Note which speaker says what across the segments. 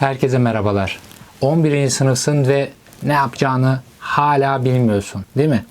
Speaker 1: Herkese merhabalar. 11. sınıfsın ve ne yapacağını hala bilmiyorsun değil mi?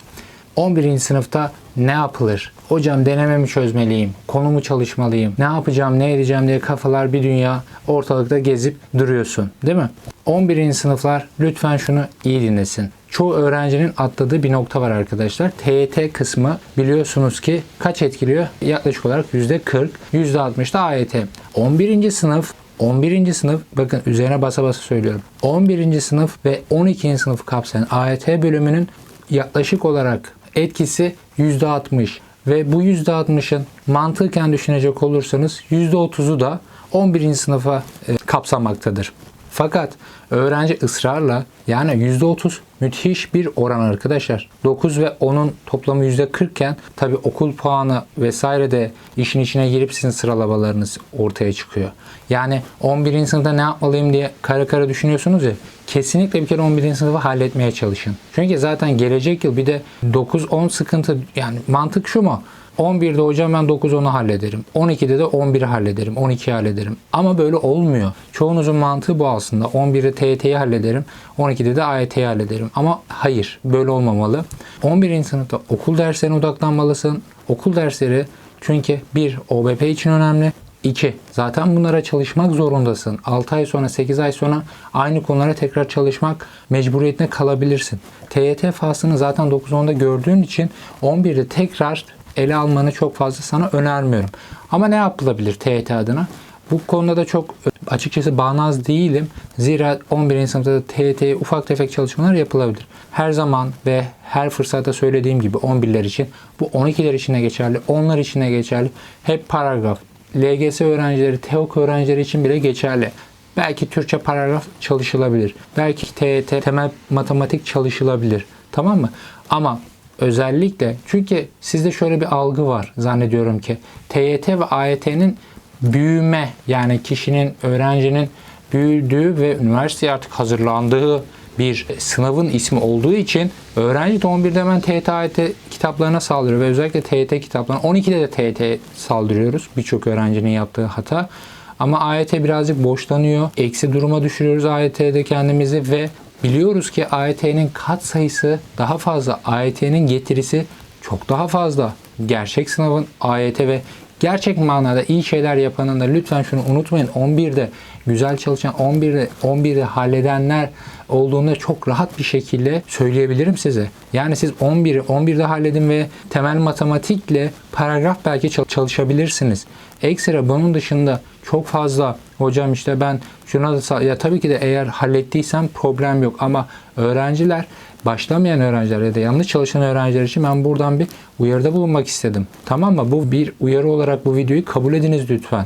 Speaker 1: 11. sınıfta ne yapılır? Hocam denememi çözmeliyim, konumu çalışmalıyım, ne yapacağım, ne edeceğim diye kafalar bir dünya ortalıkta gezip duruyorsun değil mi? 11. sınıflar lütfen şunu iyi dinlesin. Çoğu öğrencinin atladığı bir nokta var arkadaşlar. TYT kısmı biliyorsunuz ki kaç etkiliyor? Yaklaşık olarak %40, %60 da AYT. 11. sınıf 11. sınıf bakın üzerine basa basa söylüyorum. 11. sınıf ve 12. sınıf kapsayan AYT bölümünün yaklaşık olarak etkisi %60 ve bu %60'ın mantıken düşünecek olursanız %30'u da 11. sınıfa e, kapsamaktadır. Fakat öğrenci ısrarla yani %30 müthiş bir oran arkadaşlar. 9 ve 10'un toplamı %40 iken tabi okul puanı vesaire de işin içine girip sizin sıralamalarınız ortaya çıkıyor. Yani 11. sınıfta ne yapmalıyım diye kara kara düşünüyorsunuz ya kesinlikle bir kere 11. sınıfı halletmeye çalışın. Çünkü zaten gelecek yıl bir de 9-10 sıkıntı yani mantık şu mu? 11'de hocam ben 9-10'u hallederim. 12'de de 11'i hallederim. 12'yi hallederim. Ama böyle olmuyor. Çoğunuzun mantığı bu aslında. 11'de TYT'yi hallederim. 12'de de AYT'yi hallederim. Ama hayır böyle olmamalı. 11. sınıfta okul derslerine odaklanmalısın. Okul dersleri çünkü bir OBP için önemli. 2. Zaten bunlara çalışmak zorundasın. 6 ay sonra 8 ay sonra aynı konulara tekrar çalışmak mecburiyetine kalabilirsin. TYT faslını zaten 9-10'da gördüğün için 11'de tekrar ele almanı çok fazla sana önermiyorum. Ama ne yapılabilir TYT adına? Bu konuda da çok açıkçası bağnaz değilim. Zira 11. sınıfta da TYT'ye ufak tefek çalışmalar yapılabilir. Her zaman ve her fırsatta söylediğim gibi 11'ler için bu 12'ler için de geçerli, 10'lar için de geçerli. Hep paragraf. LGS öğrencileri, TEOK öğrencileri için bile geçerli. Belki Türkçe paragraf çalışılabilir. Belki TYT, temel matematik çalışılabilir. Tamam mı? Ama özellikle çünkü sizde şöyle bir algı var zannediyorum ki TYT ve AYT'nin büyüme yani kişinin, öğrencinin büyüdüğü ve üniversiteye artık hazırlandığı bir sınavın ismi olduğu için öğrenci de 11'de hemen TYT, AYT kitaplarına saldırıyor ve özellikle TYT kitaplarına 12'de de TYT saldırıyoruz. Birçok öğrencinin yaptığı hata. Ama AYT birazcık boşlanıyor. Eksi duruma düşürüyoruz AYT'de kendimizi ve biliyoruz ki AYT'nin kat sayısı daha fazla. AYT'nin getirisi çok daha fazla. Gerçek sınavın AYT ve gerçek manada iyi şeyler yapanın lütfen şunu unutmayın. 11'de güzel çalışan 11'de 11'de halledenler olduğunda çok rahat bir şekilde söyleyebilirim size. Yani siz 11'i 11'de halledin ve temel matematikle paragraf belki çalışabilirsiniz. Ekstra bunun dışında çok fazla hocam işte ben şuna da ya tabii ki de eğer hallettiysem problem yok ama öğrenciler başlamayan öğrenciler ya da yanlış çalışan öğrenciler için ben buradan bir uyarıda bulunmak istedim. Tamam mı? Bu bir uyarı olarak bu videoyu kabul ediniz lütfen.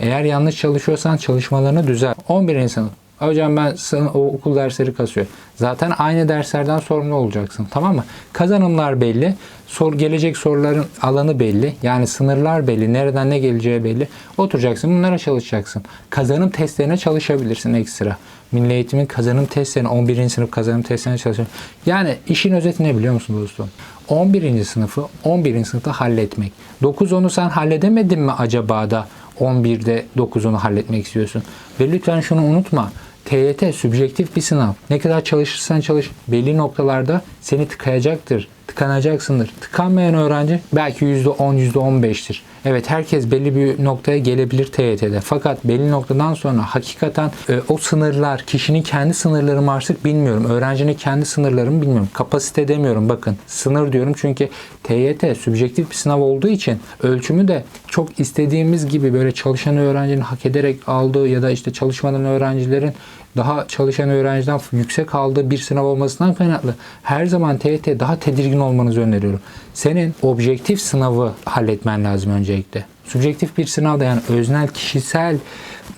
Speaker 1: Eğer yanlış çalışıyorsan çalışmalarını düzelt. 11. sınıf. Hocam ben sana o okul dersleri kasıyor. Zaten aynı derslerden sorumlu olacaksın. Tamam mı? Kazanımlar belli. Sor, gelecek soruların alanı belli. Yani sınırlar belli. Nereden ne geleceği belli. Oturacaksın bunlara çalışacaksın. Kazanım testlerine çalışabilirsin ekstra. Milli Eğitim'in kazanım testlerine, 11. sınıf kazanım testlerine çalışabilirsin. Yani işin özeti ne biliyor musun dostum? 11. sınıfı 11. sınıfta halletmek. 9-10'u sen halledemedin mi acaba da 11'de 9-10'u halletmek istiyorsun? Ve lütfen şunu unutma. TYT sübjektif bir sınav. Ne kadar çalışırsan çalış belli noktalarda seni tıkayacaktır. Tıkanacaksındır. Tıkanmayan öğrenci belki %10, %15'tir. Evet herkes belli bir noktaya gelebilir TYT'de. Fakat belli noktadan sonra hakikaten e, o sınırlar, kişinin kendi sınırları mı artık bilmiyorum. Öğrencinin kendi sınırları mı bilmiyorum. Kapasite demiyorum bakın. Sınır diyorum çünkü TYT sübjektif bir sınav olduğu için ölçümü de çok istediğimiz gibi böyle çalışan öğrencinin hak ederek aldığı ya da işte çalışmadan öğrencilerin daha çalışan öğrenciden yüksek aldığı bir sınav olmasından kaynaklı her zaman TYT daha tedirgin olmanızı öneriyorum. Senin objektif sınavı halletmen lazım öncelikle. Subjektif bir sınavda yani öznel, kişisel,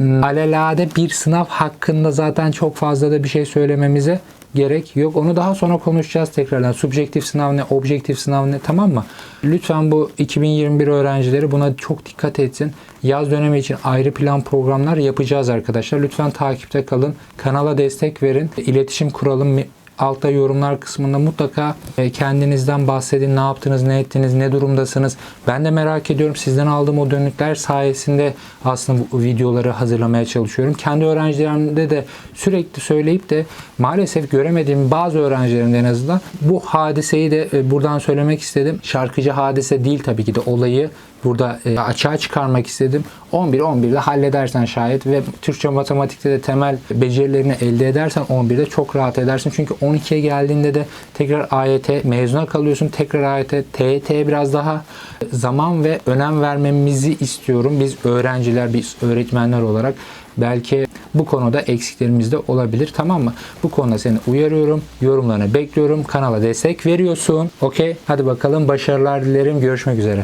Speaker 1: alelade bir sınav hakkında zaten çok fazla da bir şey söylememize gerek yok. Onu daha sonra konuşacağız tekrardan. Subjektif sınav ne, objektif sınav ne tamam mı? Lütfen bu 2021 öğrencileri buna çok dikkat etsin. Yaz dönemi için ayrı plan programlar yapacağız arkadaşlar. Lütfen takipte kalın. Kanala destek verin. İletişim kuralım altta yorumlar kısmında mutlaka e, kendinizden bahsedin. Ne yaptınız, ne ettiniz, ne durumdasınız. Ben de merak ediyorum. Sizden aldığım o dönütler sayesinde aslında bu videoları hazırlamaya çalışıyorum. Kendi öğrencilerimde de sürekli söyleyip de maalesef göremediğim bazı öğrencilerimde en azından bu hadiseyi de e, buradan söylemek istedim. Şarkıcı hadise değil tabii ki de olayı burada e, açığa çıkarmak istedim. 11-11'de halledersen şayet ve Türkçe matematikte de temel becerilerini elde edersen 11'de çok rahat edersin. Çünkü 12'ye geldiğinde de tekrar AYT mezuna kalıyorsun. Tekrar AYT, TYT'ye biraz daha zaman ve önem vermemizi istiyorum. Biz öğrenciler, biz öğretmenler olarak belki bu konuda eksiklerimiz de olabilir. Tamam mı? Bu konuda seni uyarıyorum. Yorumlarını bekliyorum. Kanala destek veriyorsun. Okey. Hadi bakalım başarılar dilerim. Görüşmek üzere.